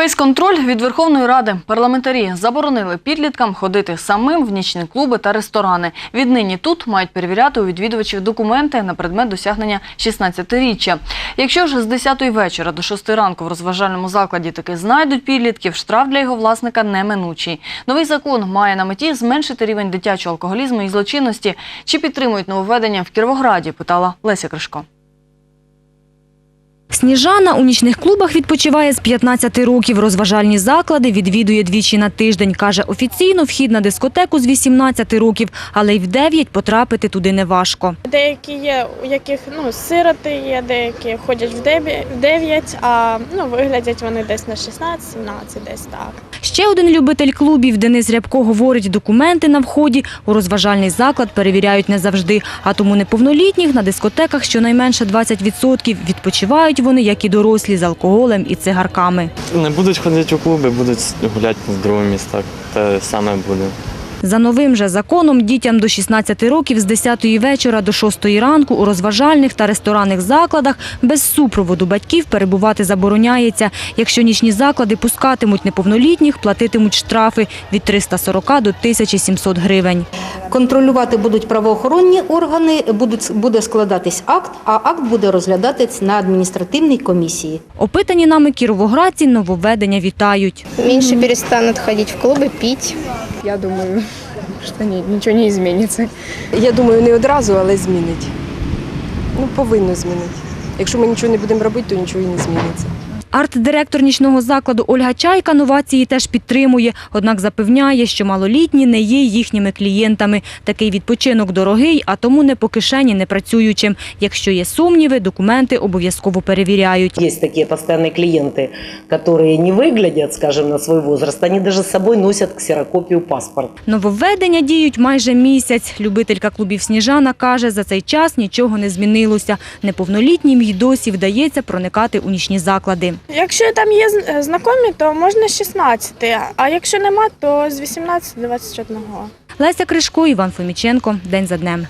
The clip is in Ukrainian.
Фейс-контроль від Верховної Ради. Парламентарі заборонили підліткам ходити самим в нічні клуби та ресторани. Віднині тут мають перевіряти у відвідувачів документи на предмет досягнення 16-річчя. Якщо ж з 10-ї вечора до 6 ранку в розважальному закладі таки знайдуть підлітків, штраф для його власника неминучий. Новий закон має на меті зменшити рівень дитячого алкоголізму і злочинності. Чи підтримують нововведення в Кіровограді, питала Леся Кришко. Сніжана у нічних клубах відпочиває з 15 років. Розважальні заклади відвідує двічі на тиждень. Каже, офіційно вхід на дискотеку з 18 років, але й в 9 потрапити туди не важко. Деякі є, у яких ну, сироти є, деякі ходять в 9, в 9 а ну, виглядять вони десь на 16-17, десь так. Ще один любитель клубів Денис Рябко говорить, документи на вході у розважальний заклад перевіряють не завжди, а тому неповнолітніх на дискотеках щонайменше 20%. Відпочивають вони, як і дорослі, з алкоголем і цигарками. Не будуть ходити у клуби, будуть гуляти в другому містах. Те саме буде. За новим же законом дітям до 16 років з 10 вечора до 6 ранку у розважальних та ресторанних закладах без супроводу батьків перебувати забороняється. Якщо нічні заклади пускатимуть неповнолітніх, платитимуть штрафи від 340 до 1700 гривень. Контролювати будуть правоохоронні органи, будуть, буде складатись акт, а акт буде розглядатись на адміністративній комісії. Опитані нами кіровоградці нововведення вітають. меньше перестанут ходить в клубы, пить. Я думаю, що ні, нічого не зміниться. Я думаю, не одразу, але змінить. Ну, повинно змінити. Якщо ми нічого не будемо робити, то нічого і не зміниться. Арт-директор нічного закладу Ольга Чайка новації теж підтримує, однак запевняє, що малолітні не є їхніми клієнтами. Такий відпочинок дорогий, а тому не по кишені не працюючим. Якщо є сумніви, документи обов'язково перевіряють. Есть такие постоянные клиенты, которые не выглядят, скажем, на свой возраст, они даже с собой носят ксерокопию паспорта. Нововведення діють майже місяць. Любителька клубів «Сніжана» каже, за цей час нічого не змінилося. Неповнолітнім й досі вдається проникати у нічні заклади. Якщо там є е, знайомі, то можна з 16, а якщо нема, то з 18 до 21. Леся Кришко, Іван Фоміченко. День за днем.